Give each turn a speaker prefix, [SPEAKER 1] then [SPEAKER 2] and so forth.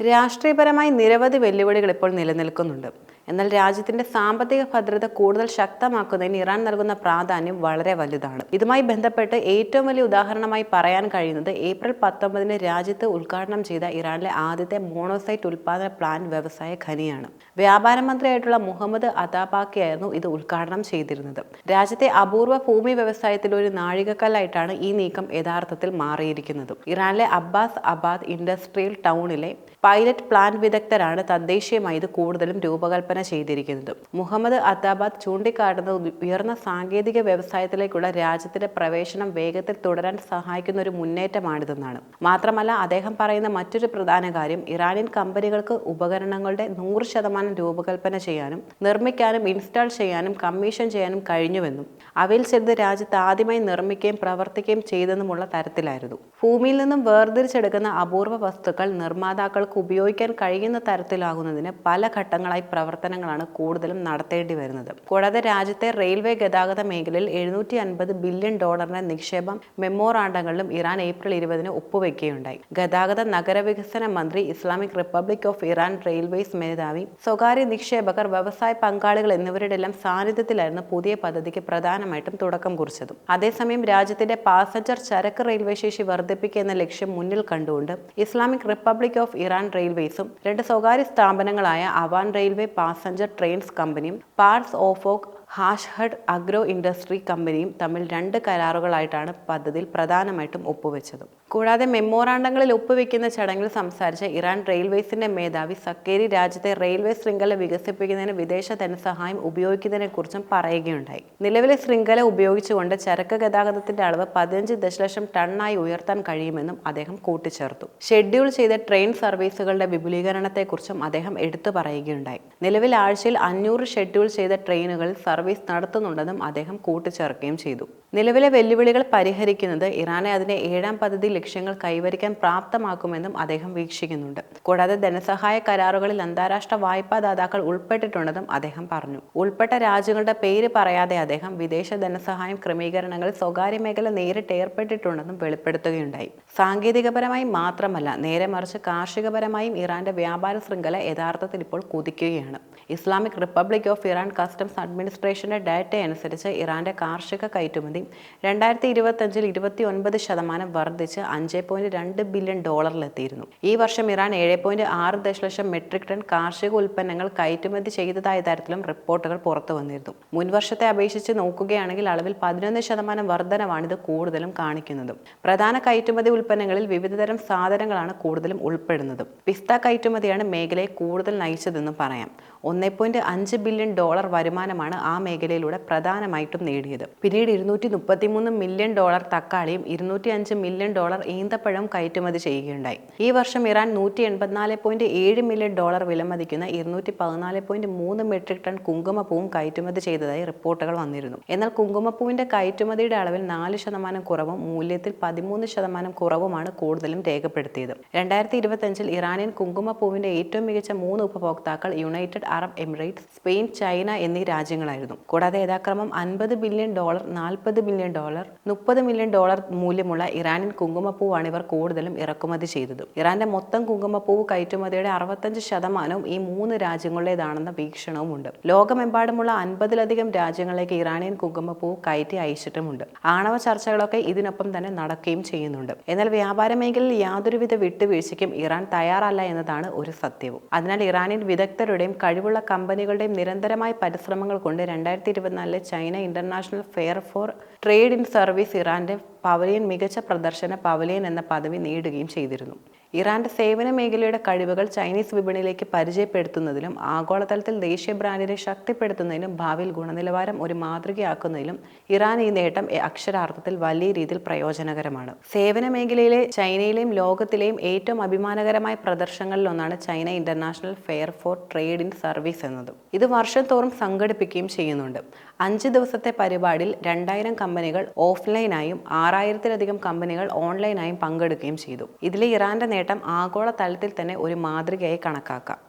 [SPEAKER 1] രാഷ്ട്രീയപരമായി നിരവധി വെല്ലുവിളികൾ ഇപ്പോൾ നിലനിൽക്കുന്നുണ്ട്. എന്നാൽ രാജ്യത്തിന്റെ സാമ്പത്തിക ഭദ്രത കൂടുതൽ ശക്തമാക്കുന്നതിന് ഇറാൻ നൽകുന്ന പ്രാധാന്യം വളരെ വലുതാണ്. ഇതുമായി ബന്ധപ്പെട്ട് ഏറ്റവും വലിയ ഉദാഹരണമായി പറയാൻ കഴിയുന്നത് ഏപ്രിൽ പത്തൊമ്പതിന് രാജ്യത്ത് ഉദ്ഘാടനം ചെയ്ത ഇറാനിലെ ആദ്യത്തെ മോണോസൈറ്റ് ഉൽപാദന പ്ലാന്റ് വ്യവസായ ഖനിയാണ്. വ്യാപാര മന്ത്രിയായിട്ടുള്ള മുഹമ്മദ് അതാബാക്കിയായിരുന്നു ഇത് ഉദ്ഘാടനം ചെയ്തിരുന്നത്. രാജ്യത്തെ അപൂർവ ഭൂമി വ്യവസായത്തിലെ ഒരു നാഴികക്കല്ലായിട്ടാണ് ഈ നീക്കം യഥാർത്ഥത്തിൽ മാറിയിരിക്കുന്നത്. ഇറാനിലെ അബ്ബാസ് അബാദ് ഇൻഡസ്ട്രിയൽ ടൗണിലെ പൈലറ്റ് പ്ലാന്റ് വിദഗ്ധരാണ് തദ്ദേശീയമായി ഇത് കൂടുതലും രൂപകൽപ്പന ചെയ്തിരിക്കുന്നത്. മുഹമ്മദ് അത്താബാദ് ചൂണ്ടിക്കാട്ടുന്നത് ഉയർന്ന സാങ്കേതിക വ്യവസായത്തിലേക്കുള്ള രാജ്യത്തിന്റെ പ്രവേശനം വേഗത്തിൽ തുടരാൻ സഹായിക്കുന്ന ഒരു മുന്നേറ്റമാണിതെന്നാണ്. മാത്രമല്ല അദ്ദേഹം പറയുന്ന മറ്റൊരു പ്രധാന കാര്യം ഇറാനിയൻ കമ്പനികൾക്ക് ഉപകരണങ്ങളുടെ നൂറ് ശതമാനം രൂപകൽപ്പന ചെയ്യാനും നിർമ്മിക്കാനും ഇൻസ്റ്റാൾ ചെയ്യാനും കമ്മീഷൻ ചെയ്യാനും കഴിഞ്ഞുവെന്നും അവയിൽ ചിലത് രാജ്യത്ത് ആദ്യമായി നിർമ്മിക്കുകയും പ്രവർത്തിക്കുകയും ചെയ്തെന്നുമുള്ള തരത്തിലായിരുന്നു. ഭൂമിയിൽ നിന്നും വേർതിരിച്ചെടുക്കുന്ന അപൂർവ വസ്തുക്കൾ നിർമ്മാതാക്കൾക്ക് ഉപയോഗിക്കാൻ കഴിയുന്ന തരത്തിലാകുന്നതിന് പല ഘട്ടങ്ങളായി പ്രവർത്തനങ്ങളാണ് കൂടുതലും നടത്തേണ്ടി വരുന്നത്. കൂടാതെ രാജ്യത്തെ റെയിൽവേ ഗതാഗത മേഖലയിൽ എഴുന്നൂറ്റി അൻപത് ബില്യൺ ഡോളറിന്റെ നിക്ഷേപം മെമ്മോറാണ്ടങ്ങളിലും ഇറാൻ ഏപ്രിൽ ഇരുപതിന് ഒപ്പുവെക്കുകയുണ്ടായി. ഗതാഗത നഗരവികസന മന്ത്രി Islamic Republic of Iran railways മേധാവി സ്വകാര്യ നിക്ഷേപകർ വ്യവസായ പങ്കാളികൾ എന്നിവരുടെ എല്ലാം സാന്നിധ്യത്തിലായിരുന്നു പുതിയ പദ്ധതിക്ക് പ്രധാനമായിട്ടും തുടക്കം കുറിച്ചതും. അതേസമയം രാജ്യത്തിന്റെ പാസഞ്ചർ ചരക്ക് റെയിൽവേ ശേഷി വർദ്ധിപ്പിക്കുക എന്ന ലക്ഷ്യം മുന്നിൽ കണ്ടുകൊണ്ട് ഇസ്ലാമിക് റിപ്പബ്ലിക് ഓഫ് ഇറാൻ റെയിൽവേസും രണ്ട് സ്വകാര്യ സ്ഥാപനങ്ങളായ അവാൻ റെയിൽവേ പാസഞ്ചർ ട്രെയിൻസ് കമ്പനിയും parts Ofogh Hashhad agro industry കമ്പനിയും തമ്മിൽ രണ്ട് കരാറുകളായിട്ടാണ് പദ്ധതിയിൽ പ്രധാനമായിട്ടും ഒപ്പുവെച്ചത്. കൂടാതെ മെമ്മോറാണ്ടങ്ങളിൽ ഒപ്പുവെക്കുന്ന ചടങ്ങിൽ സംസാരിച്ച ഇറാൻ റെയിൽവേസിന്റെ മേധാവി സക്കേരി രാജ്യത്തെ റെയിൽവേ ശൃംഖല വികസിപ്പിക്കുന്നതിന് വിദേശ ധനസഹായം ഉപയോഗിക്കുന്നതിനെക്കുറിച്ചും പറയുകയുണ്ടായി. നിലവിലെ ശൃംഖല ഉപയോഗിച്ചുകൊണ്ട് ചരക്ക് ഗതാഗതത്തിന്റെ അളവ് പതിനഞ്ച് ദശലക്ഷം ടണ്ണായി ഉയർത്താൻ കഴിയുമെന്നും അദ്ദേഹം കൂട്ടിച്ചേർത്തു. ഷെഡ്യൂൾ ചെയ്ത ട്രെയിൻ സർവീസുകളുടെ വിപുലീകരണത്തെക്കുറിച്ചും അദ്ദേഹം എടുത്തു പറയുകയുണ്ടായി. നിലവിൽ ആഴ്ചയിൽ അഞ്ഞൂറ് ഷെഡ്യൂൾ ചെയ്ത ട്രെയിനുകളിൽ സർവീസ് നടത്തുന്നുണ്ടെന്നും അദ്ദേഹം കൂട്ടിച്ചേർക്കുകയും ചെയ്തു. നിലവിലെ വെല്ലുവിളികൾ പരിഹരിക്കുന്നത് ഇറാനെ അതിന്റെ ഏഴാം പദ്ധതി ലക്ഷ്യങ്ങൾ കൈവരിക്കാൻ പ്രാപ്തമാക്കുമെന്നും അദ്ദേഹം വീക്ഷിക്കുന്നുണ്ട്. കൂടാതെ ധനസഹായ കരാറുകളിൽ അന്താരാഷ്ട്ര വായ്പാ ദാതാക്കൾ ഉൾപ്പെട്ടിട്ടുണ്ടെന്നും അദ്ദേഹം പറഞ്ഞു. ഉൾപ്പെട്ട രാജ്യങ്ങളുടെ പേര് പറയാതെ അദ്ദേഹം വിദേശ ധനസഹായം ക്രമീകരണങ്ങൾ സ്വകാര്യ മേഖല നേരിട്ട് ഏർപ്പെട്ടിട്ടുണ്ടെന്നും വെളിപ്പെടുത്തുകയുണ്ടായി. സാങ്കേതികപരമായി മാത്രമല്ല നേരെ മറിച്ച് കാർഷികപരമായും ഇറാന്റെ വ്യാപാര ശൃംഖല യഥാർത്ഥത്തിൽ ഇപ്പോൾ കുതിക്കുകയാണ്. Islamic Republic of Iran customs അഡ്മിനിസ്ട്രേഷന്റെ data അനുസരിച്ച് ഇറാന്റെ കാർഷിക കയറ്റുമതി രണ്ടായിരത്തി ഇരുപത്തഞ്ചിൽ ഇരുപത്തി ഒൻപത് ശതമാനം വർദ്ധിച്ച് അഞ്ച് പോയിന്റ് രണ്ട് ബില്യൺ ഡോളറിലെത്തിയിരുന്നു. ഈ വർഷം ഇറാൻ ഏഴ് പോയിന്റ് ആറ് ദശലക്ഷം മെട്രിക് ടൺ കാർഷിക ഉൽപ്പന്നങ്ങൾ കയറ്റുമതി ചെയ്തതായ തരത്തിലും റിപ്പോർട്ടുകൾ പുറത്തു വന്നിരുന്നു. മുൻവർഷത്തെ അപേക്ഷിച്ച് നോക്കുകയാണെങ്കിൽ അളവിൽ പതിനൊന്ന് ശതമാനം വർധനവാണ് ഇത് കൂടുതലും കാണിക്കുന്നത്. പ്രധാന കയറ്റുമതി ഉൽപ്പന്നങ്ങളിൽ വിവിധതരം സാധനങ്ങളാണ് കൂടുതലും ഉൾപ്പെടുന്നത്. പിസ്ത കയറ്റുമതിയാണ് മേഖലയെ കൂടുതൽ നയിച്ചതെന്ന് പറയാം. ഒന്നേ പോയിന്റ് അഞ്ച് ബില്യൺ ഡോളർ വരുമാനമാണ് ആ മേഖലയിലൂടെ പ്രധാനമായിട്ടും നേടിയത്. പിന്നീട് ഇരുന്നൂറ്റി മുപ്പത്തിമൂന്ന് മില്യൺ ഡോളർ തക്കാളിയും ഇരുന്നൂറ്റി അഞ്ച് മില്യൺ ഡോളർ ഈന്തപ്പഴം കയറ്റുമതി ചെയ്യുകയുണ്ടായി. ഈ വർഷം ഇറാൻ നൂറ്റി എൺപത്തിനാല് പോയിന്റ് ഏഴ് മില്യൺ ഡോളർ വിലമതിക്കുന്ന ഇരുന്നൂറ്റി പതിനാല് പോയിന്റ് മൂന്ന് മെട്രിക് ടൺ കുങ്കുമപ്പൂവും കയറ്റുമതി ചെയ്തതായി റിപ്പോർട്ടുകൾ വന്നിരുന്നു. എന്നാൽ കുങ്കുമപ്പൂവിന്റെ കയറ്റുമതിയുടെ അളവിൽ നാല് ശതമാനം കുറവും മൂല്യത്തിൽ പതിമൂന്ന് ശതമാനം കുറവുമാണ് കൂടുതലും രേഖപ്പെടുത്തിയത്. രണ്ടായിരത്തി ഇരുപത്തഞ്ചിൽ ഇറാനിയൻ കുങ്കുമപ്പൂവിന്റെ ഏറ്റവും മികച്ച മൂന്ന് ഉപഭോക്താക്കൾ United Arab Emirates Spain China എന്നീ രാജ്യങ്ങളായിരുന്നു. കൂടാതെ യഥാക്രമം അൻപത് ബില്യൺ ഡോളർ നാൽപ്പത് ബില്യൺ ഡോളർ മുപ്പത് മില്യൺ ഡോളർ മൂല്യമുള്ള ഇറാനിയൻ കുങ്കുമപ്പൂവാണ് ഇവർ കൂടുതലും ഇറക്കുമതി ചെയ്തത്. ഇറാന്റെ മൊത്തം കുങ്കുമപ്പൂവ് കയറ്റുമതിയുടെ അറുപത്തഞ്ച് ശതമാനവും ഈ മൂന്ന് രാജ്യങ്ങളുടേതാണെന്ന വീക്ഷണവുമുണ്ട്. ലോകമെമ്പാടുമുള്ള അൻപതിലധികം രാജ്യങ്ങളിലേക്ക് ഇറാനിയൻ കുങ്കുമപ്പൂവ് കയറ്റി അയച്ചിട്ടുമുണ്ട്. ആണവ ചർച്ചകളൊക്കെ ഇതിനൊപ്പം തന്നെ നടക്കുകയും ചെയ്യുന്നുണ്ട്. എന്നാൽ വ്യാപാര മേഖലയിൽ യാതൊരുവിധ വിട്ടുവീഴ്ചയ്ക്കും ഇറാൻ തയ്യാറല്ല എന്നതാണ് ഒരു സത്യവും. അതിനാൽ ഇറാനിയൻ വിദഗ്ധരുടെയും കഴിവുള്ള കമ്പനികളുടെയും നിരന്തരമായ പരിശ്രമങ്ങൾ കൊണ്ട് രണ്ടായിരത്തി ഇരുപത്തിനാലിലെ China International Fair for Trade in Service ഇറാന്റെ പവലിയൻ മികച്ച പ്രദർശന പവലിയൻ എന്ന പദവി നേടുകയും ചെയ്തിരുന്നു. ഇറാന്റെ സേവന മേഖലയുടെ കഴിവുകൾ ചൈനീസ് വിപണിയിലേക്ക് പരിചയപ്പെടുത്തുന്നതിലും ആഗോളതലത്തിൽ ദേശീയ ബ്രാൻഡിനെ ശക്തിപ്പെടുത്തുന്നതിനും ഭാവിയിൽ ഗുണനിലവാരം ഒരു മാതൃകയാക്കുന്നതിലും ഇറാൻ ഈ നേട്ടം അക്ഷരാർത്ഥത്തിൽ വലിയ രീതിയിൽ പ്രയോജനകരമാണ്. സേവന മേഖലയിലെ ചൈനയിലെയും ലോകത്തിലെയും ഏറ്റവും അഭിമാനകരമായ പ്രദർശനങ്ങളിലൊന്നാണ് China International Fair for Trade in Service എന്നത്. ഇത് വർഷം തോറും സംഘടിപ്പിക്കുകയും ചെയ്യുന്നുണ്ട്. അഞ്ച് ദിവസത്തെ പരിപാടിയിൽ രണ്ടായിരം കമ്പനികൾ ഓഫ്ലൈനായും ആറായിരത്തിലധികം കമ്പനികൾ ഓൺലൈനായും പങ്കെടുക്കുകയും ചെയ്തു. ഇതിലെ ഇറാന്റെ നേട്ടം ആഗോളതലത്തിൽ തന്നെ ഒരു മാതൃകയായി കണക്കാക്കാം.